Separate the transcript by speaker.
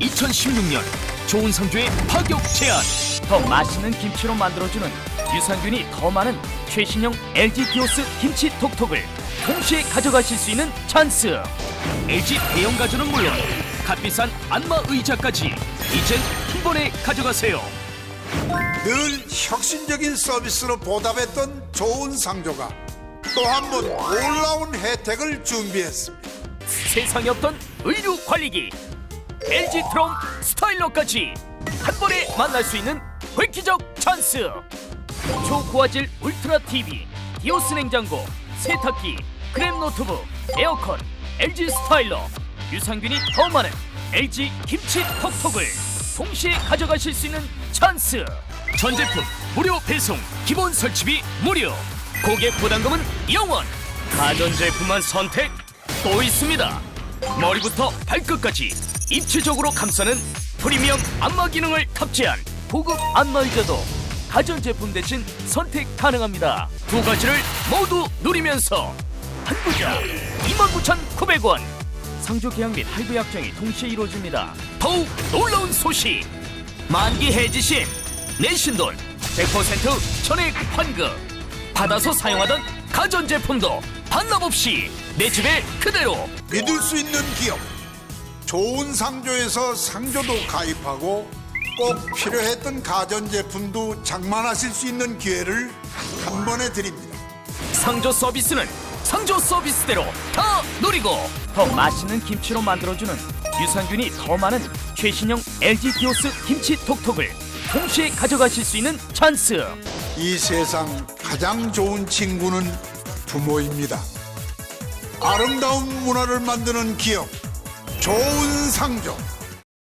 Speaker 1: 2016년 좋은 상조의 파격 제안
Speaker 2: 더 맛있는 김치로 만들어주는 유산균이 더 많은 최신형 LG 디오스 김치 톡톡을 동시에 가져가실 수 있는 찬스.
Speaker 1: LG 대형 가전은 물론 값비싼 안마 의자까지 이젠 한 번에 가져가세요
Speaker 3: 늘 혁신적인 서비스로 보답했던 좋은 상조가 또 한 번 놀라운 혜택을 준비했습니다.
Speaker 1: 세상에 없던 의류 관리기 LG 트롬 스타일러까지 한 번에 만날 수 있는 획기적 찬스. 초고화질 울트라 TV 디오스 냉장고 세탁기 그램 노트북 에어컨 LG 스타일러. 유산균이 더 많은 LG 김치 톡톡을 동시에 가져가실 수 있는 찬스. 전 제품 무료 배송 기본 설치비 무료. 고객 부담금은 0원. 가전제품만 선택 또 있습니다. 머리부터 발끝까지 입체적으로 감싸는 프리미엄 안마 기능을 탑재한 고급 안마 의자도 가전제품 대신 선택 가능합니다. 두 가지를 모두 누리면서 한 부자 29,900원
Speaker 2: 상조 계약 및 할부 약정이 동시에 이루어집니다.
Speaker 1: 더욱 놀라운 소식! 만기 해지 시 내신 돈 100% 전액 환급! 받아서 사용하던 가전제품도 반납 없이 내 집에 그대로!
Speaker 3: 믿을 수 있는 기업 좋은 상조에서 상조도 가입하고 꼭 필요했던 가전제품도 장만하실 수 있는 기회를 한 번에 드립니다.
Speaker 1: 상조 서비스는 상조 서비스대로 다 누리고
Speaker 2: 더 맛있는 김치로 만들어주는 유산균이 더 많은 최신형 LG 디오스 김치 톡톡을 동시에 가져가실 수 있는 찬스.
Speaker 3: 이 세상 가장 좋은 친구는 부모입니다. 아름다운 문화를 만드는 기업 좋은 상조